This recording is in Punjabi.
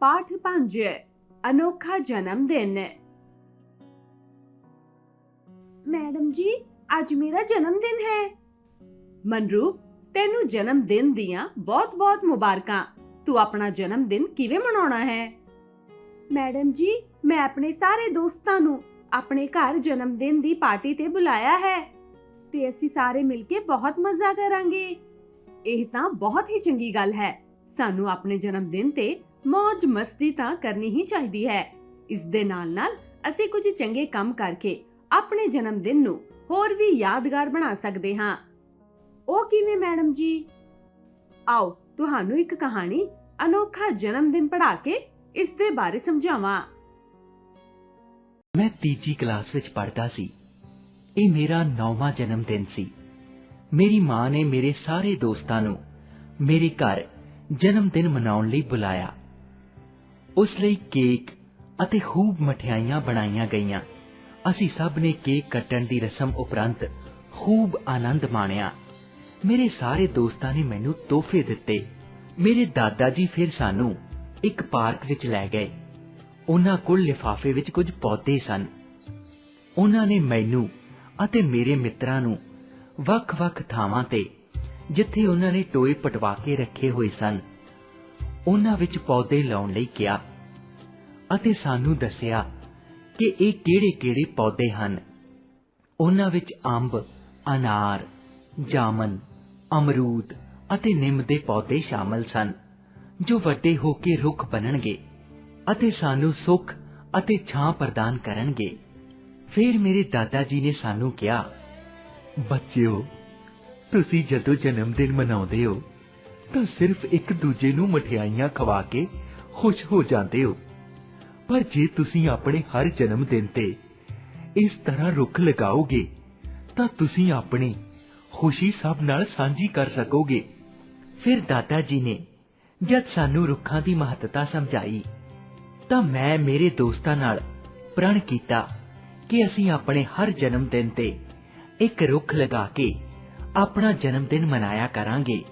ਪਾਠ 5 ਅਨੋਖਾ ਜਨਮ ਦਿਨ ਮੈਡਮ ਜੀ ਅੱਜ ਮੇਰਾ ਜਨਮ ਦਿਨ ਹੈ ਮਨਰੂਪ ਤੈਨੂੰ ਜਨਮ ਦਿਨ ਦੀਆਂ ਬਹੁਤ-ਬਹੁਤ ਮੁਬਾਰਕਾਂ ਤੂੰ ਆਪਣਾ ਜਨਮ ਦਿਨ ਕਿਵੇਂ ਮਨਾਉਣਾ ਹੈ ਮੈਡਮ ਜੀ ਮੈਂ ਆਪਣੇ ਸਾਰੇ ਦੋਸਤਾਂ ਨੂੰ ਆਪਣੇ ਘਰ ਜਨਮ ਦਿਨ ਦੀ ਪਾਰਟੀ ਤੇ ਬੁਲਾਇਆ ਹੈ ਤੇ ਅਸੀਂ ਸਾਰੇ ਮਿਲ ਕੇ ਬਹੁਤ ਮਜ਼ਾ ਕਰਾਂਗੇ ਇਹ ਤਾਂ ਬਹੁਤ ਹੀ ਚੰਗੀ ਗੱਲ ਹੈ ਸਾਨੂੰ ਆਪਣੇ ਜਨਮ ਦਿਨ ਤੇ ਮौज ਮਸਤੀ ਤਾਂ ਕਰਨੀ ਹੀ ਚਾਹੀਦੀ ਹੈ। ਇਸ ਦੇ ਨਾਲ-ਨਾਲ ਅਸੀਂ ਕੁਝ ਚੰਗੇ ਕੰਮ ਕਰਕੇ ਆਪਣੇ ਜਨਮ ਦਿਨ ਨੂੰ ਹੋਰ ਵੀ ਯਾਦਗਾਰ ਬਣਾ ਸਕਦੇ ਹਾਂ। ਉਹ ਕਿਵੇਂ, ਮੈਡਮ ਜੀ? ਆਓ, ਤੁਹਾਨੂੰ ਇੱਕ ਕਹਾਣੀ ਅਨੋਖਾ ਜਨਮ ਦਿਨ ਪੜ੍ਹਾ ਕੇ ਇਸ ਦੇ ਬਾਰੇ ਸਮਝਾਵਾਂ। ਮੈਂ ਤੀਜੀ ਕਲਾਸ ਵਿੱਚ ਪੜ੍ਹਦਾ ਸੀ। ਇਹ ਮੇਰਾ ਨੌਵਾਂ ਜਨਮ ਦਿਨ ਸੀ। ਮੇਰੀ ਮਾਂ ਨੇ ਮੇਰੇ ਸਾਰੇ ਦੋਸਤਾਂ ਨੂੰ ਮੇਰੇ ਘਰ ਜਨਮ ਦਿਨ ਮਨਾਉਣ ਲਈ ਬੁਲਾਇਆ। ਉਸ ਲਈ ਕੇਕ ਅਤੇ ਖੂਬ ਮਠਿਆਈਆਂ ਬਣਾਈਆਂ ਗਈਆਂ। ਅਸੀਂ ਸਭ ਨੇ ਕੇਕ ਕੱਟਣ ਦੀ ਰਸਮ ਉਪਰੰਤ ਖੂਬ ਆਨੰਦ ਮਾਣਿਆ। ਮੇਰੇ ਸਾਰੇ ਦੋਸਤਾਂ ਨੇ ਮੈਨੂੰ ਤੋਹਫੇ ਦਿੱਤੇ। ਮੇਰੇ ਦਾਦਾ ਜੀ ਫਿਰ ਸਾਨੂੰ ਇੱਕ ਪਾਰਕ ਵਿੱਚ ਲੈ ਗਏ। ਉਹਨਾਂ ਕੋਲ ਲਿਫਾਫੇ ਵਿੱਚ ਕੁਝ ਪੌਦੇ ਸਨ। ਉਹਨਾਂ ਨੇ ਮੈਨੂੰ ਅਤੇ ਮੇਰੇ ਮਿੱਤਰਾਂ ਨੂੰ ਵੱਖ-ਵੱਖ ਥਾਵਾਂ ਤੇ, ਜਿੱਥੇ ਉਹਨਾਂ ਨੇ ਟੋਏ ਪਟਵਾ ਕੇ ਰੱਖੇ ਹੋਏ ਸਨ ਉਹਨਾਂ ਵਿੱਚ ਪੌਦੇ ਲਾਉਣ ਲਈ ਕਿਹਾ ਅਤੇ ਸਾਨੂੰ ਦੱਸਿਆ ਕਿ ਇਹ ਕਿਹੜੇ-ਕਿਹੜੇ ਪੌਦੇ ਹਨ। ਉਹਨਾਂ ਵਿੱਚ ਅੰਬ, ਅਨਾਰ, ਜਾਮਨ, ਅਮਰੂਦ ਅਤੇ ਨਿੰਮ ਦੇ ਪੌਦੇ ਸ਼ਾਮਲ ਸਨ ਜੋ ਵੱਡੇ ਹੋ ਕੇ ਰੁੱਖ ਬਣਨਗੇ ਅਤੇ ਸਾਨੂੰ ਸੁੱਖ ਅਤੇ ਛਾਂ ਪ੍ਰਦਾਨ ਕਰਨਗੇ। ਫਿਰ ਮੇਰੇ ਦਾਦਾ ਜੀ ਨੇ ਸਾਨੂੰ ਕਿਹਾ ਬੱਚਿਓ ਤੁਸੀਂ ਜਦੋਂ ਜਨਮ ਦਿਨ ਮਨਾਉਂਦੇ ਹੋ ਤਾਂ ਸਿਰਫ ਇੱਕ ਦੂਜੇ ਨੂੰ ਮਠਿਆਈਆਂ ਖਵਾ ਕੇ ਖੁਸ਼ ਹੋ ਜਾਂਦੇ ਹੋ। ਪਰ ਜੇ ਤੁਸੀਂ ਆਪਣੇ ਹਰ ਜਨਮ ਦਿਨ ਤੇ ਇਸ ਤਰ੍ਹਾਂ ਰੁੱਖ ਲਗਾਓਗੇ, ਤਾਂ ਤੁਸੀਂ ਆਪਣੀ ਖੁਸ਼ੀ ਸਭ ਨਾਲ ਸਾਂਝੀ ਕਰ ਸਕੋਗੇ। ਫਿਰ ਦਾਦਾ ਜੀ ਨੇ ਜਦ ਸਾਨੂੰ ਰੁੱਖਾਂ ਦੀ ਮਹੱਤਤਾ ਸਮਝਾਈ, ਤਾਂ ਮੈਂ ਮੇਰੇ ਦੋਸਤਾਂ ਨਾਲ ਪ੍ਰਣ ਕੀਤਾ ਕਿ ਅਸੀਂ ਆਪਣੇ ਹਰ ਜਨਮ ਦਿਨ ਤੇ ਇੱਕ ਰੁੱਖ ਲਗਾ ਕੇ ਆਪਣਾ ਜਨਮ ਦਿਨ ਮਨਾਇਆ ਕਰਾਂਗੇ।